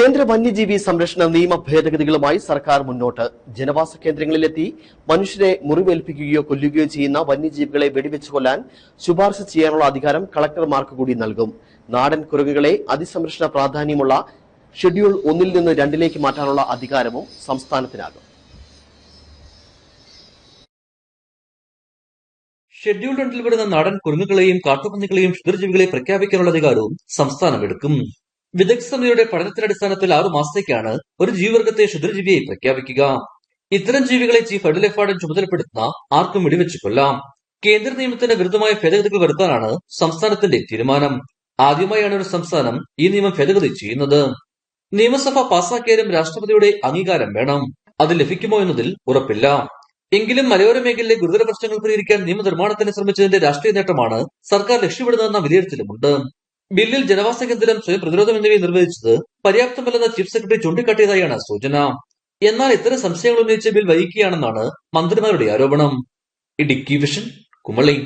കേന്ദ്ര വന്യജീവി സംരക്ഷണ നിയമ ഭേദഗതികളുമായി സർക്കാർ മുന്നോട്ട്. ജനവാസ കേന്ദ്രങ്ങളിലെത്തി മനുഷ്യരെ മുറിവേൽപ്പിക്കുകയോ കൊല്ലുകയോ ചെയ്യുന്ന വന്യജീവികളെ വെടിവെച്ച് കൊല്ലാൻ ശുപാർശ ചെയ്യാനുള്ള അധികാരം കളക്ടർമാർക്ക് കൂടി നൽകും. നാടൻ കുരങ്ങുകളെ അതിസംരക്ഷണ പ്രാധാന്യമുള്ള ഷെഡ്യൂൾ ഒന്നിൽ നിന്ന് രണ്ടിലേക്ക് മാറ്റാനുള്ള അധികാരവും സംസ്ഥാനത്തിനാകും. ഷെഡ്യൂൾ രണ്ടിൽ വരുന്ന നാടൻ കുരങ്ങുകളെയും കാട്ടുപന്നികളെയും ക്ഷുദ്രജീവികളെ പ്രഖ്യാപിക്കാനുള്ള അധികാരവും സംസ്ഥാനം എടുക്കും വിദഗ്ധ സമിതിയുടെ പഠനത്തിന്റെ അടിസ്ഥാനത്തിൽ ആറു മാസത്തേക്കാണ് ഒരു ജീവിവർഗത്തെ ക്ഷുദ്രജീവിയായി പ്രഖ്യാപിക്കുക. ഇത്തരം ജീവികളെ ചീഫ് വൈൽഡ് വാർഡൻ ചുമതലപ്പെടുത്തുന്ന ആർക്കും വെടിവെച്ച് കൊല്ലാം കേന്ദ്ര നിയമത്തിന്റെ വിരുദ്ധമായ ഭേദഗതികൾ വരുത്താനാണ് സംസ്ഥാനത്തിന്റെ തീരുമാനം. ആദ്യമായാണ് ഒരു സംസ്ഥാനം ഈ നിയമം ഭേദഗതി ചെയ്യുന്നത്. നിയമസഭ പാസാക്കിയാലും രാഷ്ട്രപതിയുടെ അംഗീകാരം വേണം. അത് ലഭിക്കുമോ എന്നതിൽ ഉറപ്പില്ല. എങ്കിലും മലയോര മേഖലയിലെ ഗുരുതര പ്രശ്നങ്ങൾ പരിഹരിക്കാൻ നിയമനിർമ്മാണത്തിന് ശ്രമിച്ചതിന്റെ രാഷ്ട്രീയ നേട്ടമാണ് സർക്കാർ ലക്ഷ്യമിടുന്നതെന്ന വിലയിരുത്തലുമുണ്ട്. ബില്ലിൽ ജനവാസ കേന്ദ്രം സ്വയം പ്രതിരോധം എന്നിവയെ നിർവഹിച്ചത് പര്യാപ്തമല്ലെന്ന ചീഫ് സെക്രട്ടറി ചൂണ്ടിക്കാട്ടിയതായാണ് സൂചന. എന്നാൽ ഇത്തരം സംശയങ്ങൾ ഉന്നയിച്ച ബിൽ വൈകിക്കുകയാണെന്നാണ് മന്ത്രിമാരുടെ ആരോപണം. ഇടുക്കി വിഷൻ കുമളി.